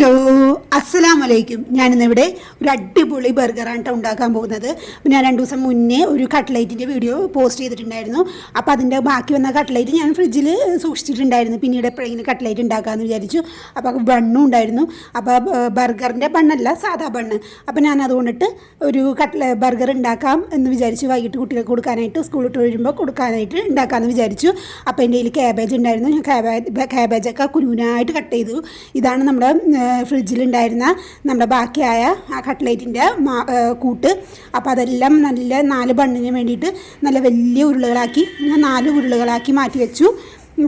Hello. അസ്സലാം വലൈക്കും ഞാനിന്നിവിടെ ഒരു അടിപൊളി ബർഗറാണ് കേട്ടോ ഉണ്ടാക്കാൻ പോകുന്നത്. ഞാൻ രണ്ട് ദിവസം മുന്നേ ഒരു കട്ട്ലൈറ്റിന്റെ വീഡിയോ പോസ്റ്റ് ചെയ്തിട്ടുണ്ടായിരുന്നു. അപ്പോൾ അതിന്റെ ബാക്കി വന്ന കട്ട്ലൈറ്റ് ഞാൻ ഫ്രിഡ്ജിൽ സൂക്ഷിച്ചിട്ടുണ്ടായിരുന്നു. പിന്നീട് എപ്പോഴെങ്കിലും കട്ട്ലൈറ്റ് ഉണ്ടാക്കാമെന്ന് വിചാരിച്ചു. അപ്പോൾ ബണ്ണും ഉണ്ടായിരുന്നു. അപ്പോൾ ബർഗറിന്റെ ബണ്ണല്ല സാധാ ബണ്ണ്. അപ്പോൾ ഞാൻ അതുകൊണ്ടിട്ട് ഒരു കട്ട്ല ബർഗർ ഉണ്ടാക്കാം എന്ന് വിചാരിച്ചു വൈകിട്ട് കുട്ടികൾക്ക് കൊടുക്കാനായിട്ട് സ്കൂളിൽ വിട്ട് വരുമ്പോൾ കൊടുക്കാനായിട്ട് ഉണ്ടാക്കാമെന്ന് വിചാരിച്ചു. അപ്പോൾ എന്റെ കയ്യിൽ ക്യാബേജ് ഉണ്ടായിരുന്നു. ഞാൻ ക്യാബേജ് ക്യാബേജൊക്കെ കുരുവിനായിട്ട് കട്ട് ചെയ്തു. ഇതാണ് നമ്മുടെ ഫ്രിഡ്ജിലുണ്ടായിരുന്ന നമ്മുടെ ബാക്കിയായ ആ കട്ട്ലേറ്റിന്റെ കൂട്ട്. അപ്പോൾ അതെല്ലാം നല്ല നാല് ബണ്ണിന് വേണ്ടിയിട്ട് നല്ല വലിയ ഉരുളകളാക്കി ഞാൻ നാല് ഉരുളകളാക്കി മാറ്റി വെച്ചു.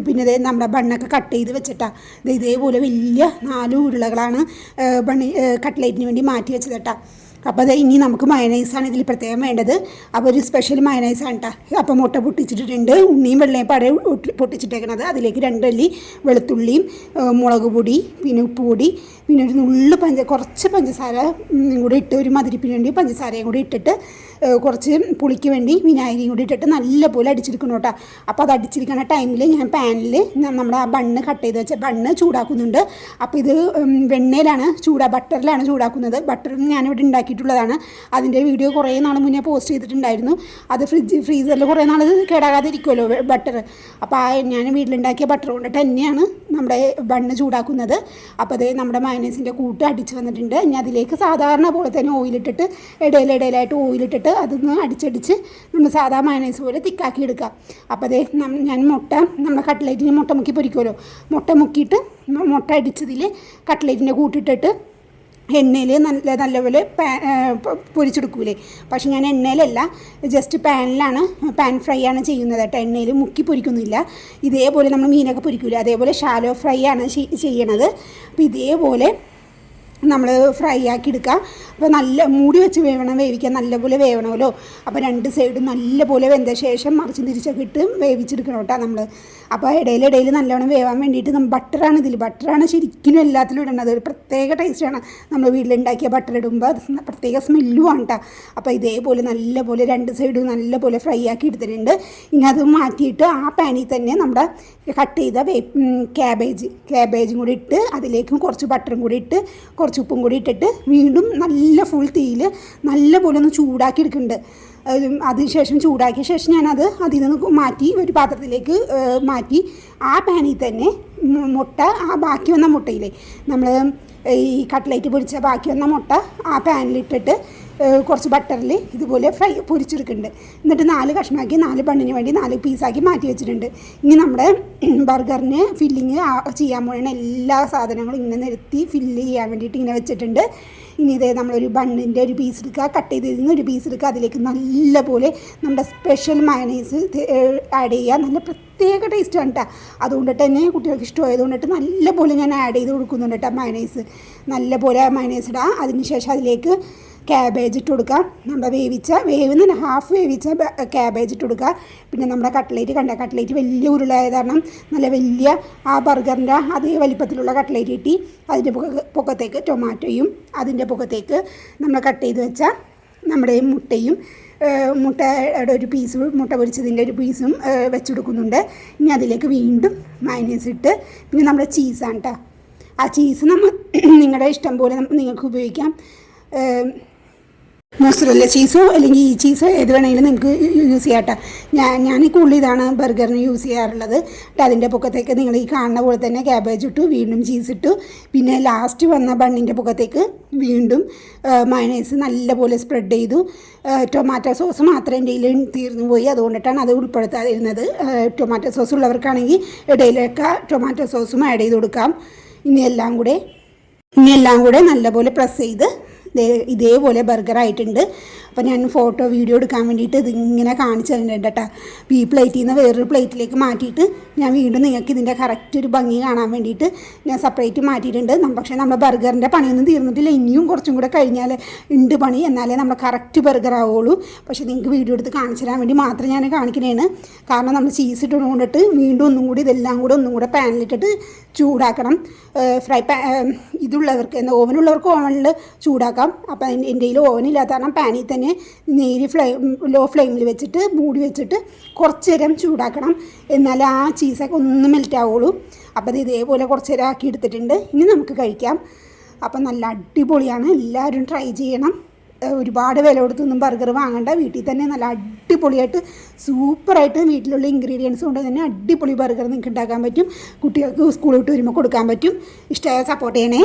പിന്നെ ഇതേ നമ്മുടെ ബണ്ണൊക്കെ കട്ട് ചെയ്ത് വെച്ചിട്ടാണ് ഇത് ഇതേപോലെ വലിയ നാല് ഉരുളകളാണ് ബണ്ണി കട്ട്ലേറ്റിന് വേണ്ടി മാറ്റി വെച്ചത് കേട്ടോ. അപ്പോൾ അത് ഇനി നമുക്ക് മയനൈസാണ് ഇതിൽ പ്രത്യേകം വേണ്ടത്. അപ്പോൾ ഒരു സ്പെഷ്യൽ മയനൈസാണ് കേട്ടോ അപ്പോൾ മുട്ട പൊട്ടിച്ചിട്ടിട്ടുണ്ട് ഉണ്ണിയും വെള്ളയും പട പൊട്ടിച്ചിട്ടേക്കണത്. അതിലേക്ക് രണ്ടല്ലി വെളുത്തുള്ളിയും മുളക് പൊടി പിന്നെ ഉപ്പ് പൊടി പിന്നെ ഒരു നുള്ളു പഞ്ച കുറച്ച് പഞ്ചസാര കൂടി ഇട്ട് ഒരു മധുരപ്പിന് വേണ്ടി പഞ്ചസാരയും കൂടി ഇട്ടിട്ട് കുറച്ച് പുളിക്ക് വേണ്ടി വിനാഗിരിയും കൂടി ഇട്ടിട്ട് നല്ലപോലെ അടിച്ചെടുക്കണം കേട്ടോ അപ്പോൾ അത് അടിച്ചിരിക്കുന്ന ടൈമിൽ ഞാൻ പാനിൽ നമ്മുടെ ആ ബണ്ണ് കട്ട് ചെയ്ത് വെച്ച ബണ്ണ് ചൂടാക്കുന്നുണ്ട്. അപ്പോൾ ഇത് വെണ്ണയിലാണ് ചൂടാ ബട്ടറിലാണ് ചൂടാക്കുന്നത്. ബട്ടർ ഞാനിവിടെ ഉണ്ടാക്കിയിട്ടുള്ളതാണ് അതിന്റെ വീഡിയോ കുറേ നാൾ മുന്നേ പോസ്റ്റ് ചെയ്തിട്ടുണ്ടായിരുന്നു. അത് ഫ്രിഡ്ജ് ഫ്രീസറിൽ കുറേ നാൾ കേടാകാതെ ഇരിക്കുമല്ലോ ബട്ടർ അപ്പോൾ ആ ഞാൻ വീട്ടിലുണ്ടാക്കിയ ബട്ടർ കൊണ്ടിട്ട് തന്നെയാണ് നമ്മുടെ ബണ്ണ് ചൂടാക്കുന്നത്. അപ്പോൾ അത് നമ്മുടെ മയനൈസിന്റെ കൂട്ട് അടിച്ച് വന്നിട്ടുണ്ട്. ഇനി അതിലേക്ക് സാധാരണ പോലെ തന്നെ ഓയിലിട്ടിട്ട് ഇടയിലിടയിലായിട്ട് ഓയിലിട്ടിട്ട് അതൊന്ന് അടിച്ചടിച്ച് നമ്മൾ സാധാ മയനൈസ് പോലെ തിക്കാക്കി എടുക്കുക. അപ്പോൾ അതേ ഞാൻ മുട്ട നമ്മുടെ കട്ട്ലേറ്റിന് മുട്ട മുക്കി പൊരിക്കുമല്ലോ മുട്ട മുക്കിയിട്ട് മുട്ട അടിച്ചതിൽ കട്ട്ലേറ്റിന്റെ കൂട്ടിട്ടിട്ട് എണ്ണയിൽ നല്ല നല്ലപോലെ പാ പൊരിച്ചെടുക്കൂലേ. പക്ഷെ ഞാൻ എണ്ണയിലല്ല ജസ്റ്റ് പാനിലാണ് പാൻ ഫ്രൈ ആണ് ചെയ്യുന്നത് കേട്ടോ. എണ്ണയിൽ മുക്കി പൊരിക്കുന്നില്ല ഇതേപോലെ നമ്മൾ മീനൊക്കെ പൊരിക്കൂലേ. അതേപോലെ ഷാലോ ഫ്രൈ ആണ് ചെയ്യണത്. അപ്പോൾ ഇതേപോലെ നമ്മൾ ഫ്രൈ ആക്കി എടുക്കുക അപ്പോൾ നല്ല മൂടി വെച്ച് വേവണം വേവിക്കാൻ. നല്ലപോലെ വേവണമല്ലോ. അപ്പോൾ രണ്ട് സൈഡും നല്ലപോലെ വെന്ത ശേഷം മറിച്ച് തിരിച്ചൊക്കെ ഇട്ട് വേവിച്ചെടുക്കണം കേട്ടോ നമ്മൾ അപ്പോൾ ഇടയിലിടയിൽ നല്ലവണ്ണം വേവാൻ വേണ്ടിയിട്ട് നമ്മൾ ബട്ടറാണ് ഇതിൽ ബട്ടറാണ് ശരിക്കും എല്ലാത്തിലും ഇടണത്. ഒരു പ്രത്യേക ടേസ്റ്റാണ് നമ്മൾ വീട്ടിലുണ്ടാക്കിയ ബട്ടർ ഇടുമ്പോൾ പ്രത്യേക സ്മെല്ലും ആണ് കേട്ടോ അപ്പോൾ ഇതേപോലെ നല്ലപോലെ രണ്ട് സൈഡും നല്ലപോലെ ഫ്രൈ ആക്കി എടുത്തിട്ടുണ്ട്. ഇനി അത് മാറ്റിയിട്ട് ആ പാനിൽ തന്നെ നമ്മുടെ കട്ട് ചെയ്ത ക്യാബേജ് ക്യാബേജും കൂടി ഇട്ട് അതിലേക്കും കുറച്ച് ബട്ടറും കൂടി ഇട്ട് കുറച്ച് ഉപ്പും കൂടി ഇട്ടിട്ട് വീണ്ടും നല്ല ഫുൾ തീയിൽ നല്ല പോലെ ഒന്ന് ചൂടാക്കി എടുക്കുന്നുണ്ട്. അതിനുശേഷം ചൂടാക്കിയ ശേഷം ഞാനത് അതിൽ നിന്ന് മാറ്റി ഒരു പാത്രത്തിലേക്ക് മാറ്റി. ആ പാനിൽ തന്നെ മുട്ട ആ ബാക്കി വന്ന മുട്ടയില്ലേ നമ്മൾ ഈ കട്ട്ലേറ്റ് പൊരിച്ച ബാക്കി വന്ന മുട്ട ആ പാനിലിട്ടിട്ട് കുറച്ച് ബട്ടറിൽ ഇതുപോലെ ഫ്രൈ പൊരിച്ചെടുക്കുന്നുണ്ട്. എന്നിട്ട് നാല് കഷ്ണമാക്കി നാല് ബണ്ണിന് വേണ്ടി നാല് പീസാക്കി മാറ്റി വെച്ചിട്ടുണ്ട്. ഇനി നമ്മുടെ ബർഗറിന് ഫില്ലിങ് ചെയ്യാൻ പോകണ എല്ലാ സാധനങ്ങളും ഇങ്ങനെ നിരത്തി ഫില്ല് ചെയ്യാൻ വേണ്ടിയിട്ട് ഇങ്ങനെ വെച്ചിട്ടുണ്ട്. ഇനി ഇതേ നമ്മളൊരു ബണ്ണിന്റെ ഒരു പീസ് എടുക്കുക കട്ട് ചെയ്തിരുന്ന ഒരു പീസ് എടുക്കുക അതിലേക്ക് നല്ലപോലെ നമ്മുടെ സ്പെഷ്യൽ മയണൈസ് ആഡ് ചെയ്യുക. നല്ല പ്രത്യേക ടേസ്റ്റാണ് കേട്ടോ അതുകൊണ്ട് തന്നെ കുട്ടികൾക്ക് ഇഷ്ടമായതുകൊണ്ടിട്ട് നല്ലപോലെ ഞാൻ ആഡ് ചെയ്ത് കൊടുക്കുന്നുണ്ട് കേട്ടോ മയണൈസ് നല്ലപോലെ മയണൈസ് ഇടുക അതിനുശേഷം അതിലേക്ക് ക്യാബേജ് ഇട്ട് കൊടുക്കുക. നമ്മുടെ വേവിച്ച വേവുന്ന ഹാഫ് വേവിച്ച ക്യാബേജ് ഇട്ട് കൊടുക്കുക. പിന്നെ നമ്മുടെ കട്ട്ലേറ്റ് കണ്ട കട്ട്ലേറ്റ് വലിയ ഉരുളായത് കാരണം നല്ല വലിയ ആ ബർഗറിന്റെ അതേ വലിപ്പത്തിലുള്ള കട്ട്ലേറ്റ് കിട്ടി അതിന്റെ പുക പൊക്കത്തേക്ക് ടൊമാറ്റോയും അതിന്റെ പൊക്കത്തേക്ക് നമ്മൾ കട്ട് ചെയ്ത് വെച്ച നമ്മുടെ മുട്ടയും മുട്ടയുടെ ഒരു പീസ് മുട്ട പൊരിച്ചതിന്റെ ഒരു പീസും വെച്ച് കൊടുക്കുന്നുണ്ട് ഇനി അതിലേക്ക് വീണ്ടും മൈനസ് ഇട്ട് പിന്നെ നമ്മുടെ ചീസാണ് കേട്ടോ ആ ചീസ് നമ്മൾ നിങ്ങളുടെ ഇഷ്ടം പോലെ നിങ്ങൾക്ക് ഉപയോഗിക്കാം. മോസറല്ല ചീസോ അല്ലെങ്കിൽ ഈ ചീസോ ഏത് വേണമെങ്കിലും നിങ്ങൾക്ക് യൂസ് ചെയ്യാം കേട്ടോ ഞാൻ ഞാൻ ഈ കൂടുതൽ ഇതാണ് ബർഗറിന് യൂസ് ചെയ്യാറുള്ളത്. എന്നിട്ട് അതിന്റെ പൊക്കത്തേക്ക് നിങ്ങൾ ഈ കാണുന്ന പോലെ തന്നെ ക്യാബേജ് ഇട്ടു വീണ്ടും ചീസ് ഇട്ടു. പിന്നെ ലാസ്റ്റ് വന്ന ബണ്ണിന്റെ പൊക്കത്തേക്ക് വീണ്ടും മയണൈസ് നല്ലപോലെ സ്പ്രെഡ് ചെയ്തു. ടൊമാറ്റോ സോസ് മാത്രം എന്റെ കയ്യിൽ തീർന്നു പോയി. അതുകൊണ്ടിട്ടാണ് അത് ഉൾപ്പെടുത്താതിരുന്നത്. ടൊമാറ്റോ സോസ് ഉള്ളവർക്കാണെങ്കിൽ ഇടയിലൊക്കെ ടൊമാറ്റോ സോസും ആഡ് ചെയ്ത് കൊടുക്കാം. ഇനി എല്ലാം കൂടെ ഇനി എല്ലാം കൂടെ നല്ലപോലെ പ്രസ് ചെയ്ത് ഇതേപോലെ ബർഗർ ആയിട്ടുണ്ട്. അപ്പോൾ ഞാൻ ഫോട്ടോ വീഡിയോ എടുക്കാൻ വേണ്ടിയിട്ട് ഇതിങ്ങനെ കാണിച്ചു തരുന്നുണ്ട് കേട്ടോ ഈ പ്ലേറ്റിൽ നിന്ന് വേറൊരു പ്ലേറ്റിലേക്ക് മാറ്റിയിട്ട് ഞാൻ വീണ്ടും നിങ്ങൾക്ക് ഇതിന്റെ കറക്റ്റ് ഒരു ഭംഗി കാണാൻ വേണ്ടിയിട്ട് ഞാൻ സെപ്പറേറ്റ് മാറ്റിയിട്ടുണ്ട്. പക്ഷേ നമ്മുടെ ബർഗറിന്റെ പണിയൊന്നും തീർന്നിട്ടില്ല. ഇനിയും കുറച്ചും കൂടെ കഴിഞ്ഞാൽ ഉണ്ട് പണി. എന്നാലേ നമ്മൾ കറക്റ്റ് ബർഗർ ആവുള്ളൂ പക്ഷേ നിങ്ങൾക്ക് വീഡിയോ എടുത്ത് കാണിച്ചു തരാൻ വേണ്ടി മാത്രം ഞാൻ കാണിക്കണേണ് കാരണം നമ്മൾ ചീസ് ഇട്ട് കൊണ്ടിട്ട് വീണ്ടും ഒന്നും കൂടി ഇതെല്ലാം കൂടെ ഒന്നും കൂടെ പാനിലിട്ടിട്ട് ചൂടാക്കണം. ഫ്രൈ പാ ഇതുള്ളവർക്ക് എന്താ ഓവനുള്ളവർക്ക് ഓവനിൽ ചൂടാക്കാം. അപ്പം എന്റെ കയ്യിൽ ഓവനില്ലാത്ത കാരണം പാനിൽ തന്നെ നേരി ഫ്ലെയിം ലോ ഫ്ലെയിമിൽ വെച്ചിട്ട് മൂടി വെച്ചിട്ട് കുറച്ച് നേരം ചൂടാക്കണം. എന്നാൽ ആ ചീസൊക്കെ ഒന്ന് മെൽറ്റ് ആവുള്ളൂ. അപ്പോൾ അത് ഇതേപോലെ കുറച്ച് ആക്കി എടുത്തിട്ടുണ്ട്. ഇനി നമുക്ക് കഴിക്കാം. അപ്പം നല്ല അടിപൊളിയാണ്. എല്ലാവരും ട്രൈ ചെയ്യണം. ഒരുപാട് വില കൊടുത്തൊന്നും ബർഗർ വാങ്ങണ്ട. വീട്ടിൽ തന്നെ നല്ല അടിപൊളിയായിട്ട് സൂപ്പറായിട്ട് വീട്ടിലുള്ള ഇൻഗ്രീഡിയൻസ് കൊണ്ട് തന്നെ അടിപൊളി ബർഗർ നിങ്ങൾക്ക് ഉണ്ടാക്കാൻ പറ്റും. കുട്ടികൾക്ക് സ്കൂളിൽ വിട്ട് വരുമ്പോൾ കൊടുക്കാൻ പറ്റും. ഇഷ്ടമായ സപ്പോർട്ട് ചെയ്യണേ.